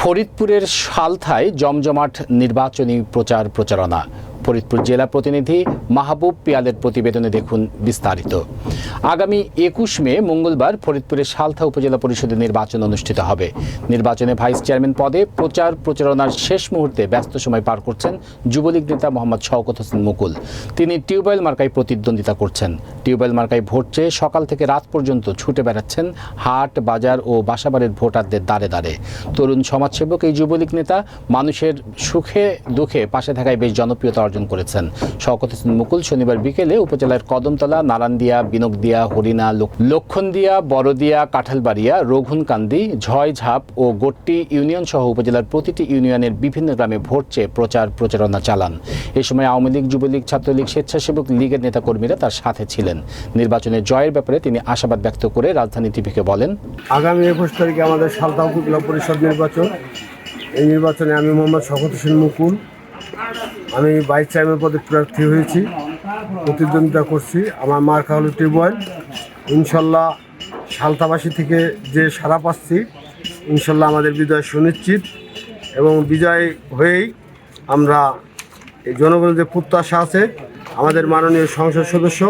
ফরিদপুরের সালথায় জমজমাট নির্বাচনী প্রচার প্রচারণা। ফরিদপুর জেলা প্রতিনিধি মাহবুব পিয়ালের প্রতিবেদনে দেখুন বিস্তারিত। আগামী একুশ মে মঙ্গলবার ফরিদপুরের সালথা উপজেলা পরিষদের নির্বাচন অনুষ্ঠিত হবে। নির্বাচনে ভাইস চেয়ারম্যান পদে প্রচার প্রচারণার শেষ মুহূর্তে ব্যস্ত সময় পার করছেন যুবলীগ নেতা মোহাম্মদ শওকত হোসেন মুকুল। তিনি টিউবওয়েল মার্কায় প্রতিদ্বন্দ্বিতা করছেন। টিউবওয়েল মার্কায় ভোট চেয়ে সকাল থেকে রাত পর্যন্ত ছুটে বেড়াচ্ছেন হাট, বাজার ও বাসাবাড়ির ভোটারদের দ্বারে দ্বারে। তরুণ সমাজসেবক এই যুবলীগ নেতা মানুষের সুখে দুঃখে পাশে থাকায় বেশ জনপ্রিয়তা অর্জন করেছেন। শওকত হোসেন মুকুল শনিবার বিকেলে উপজেলার কদমতলা নারায়ণদিয়া বিনকদিয়া, হরিণা লক্ষণদিয়া, বড়দিয়া, কাঁঠালবাড়িয়া, রঘুনকান্দি, ঝয়ঝাপ ও গোট্টি ইউনিয়ন সহ উপজেলার প্রতিটি ইউনিয়নের বিভিন্ন গ্রামে ভোট চেয়ে প্রচার প্রচারণা চালান। এ সময় আওয়ামী লীগ, যুবলীগ, ছাত্রলীগ, স্বেচ্ছাসেবক লীগের নেতাকর্মীরা তার সাথে ছিলেন। নির্বাচনে জয়ের ব্যাপারে তিনি আশাবাদ ব্যক্ত করে রাজধানী টিভিকে বলেন, আগামী একুশ তারিখে আমাদের সালতা উপজেলা পরিষদ নির্বাচন। এই নির্বাচনে আমি মোহাম্মদ শকত হোসেন মুকুল আমি ভাইস চেয়ারম্যান পদে প্রার্থী হয়েছি। প্রতিদ্বন্দ্বিতা করছি। আমার মার্কা হলো টিউবওয়েল। ইনশাল্লাহ সালতাবাসী থেকে যে সারা পাচ্ছি, ইনশাল্লাহ আমাদের বিজয় সুনিশ্চিত এবং বিজয় হয়েই আমরা এই জনগণের যে প্রত্যাশা আছে, আমাদের মাননীয় সংসদ সদস্য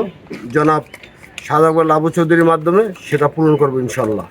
জনাব সাদাবর লাবু চৌধুরীর মাধ্যমে সেটা পূরণ করব ইনশাল্লাহ।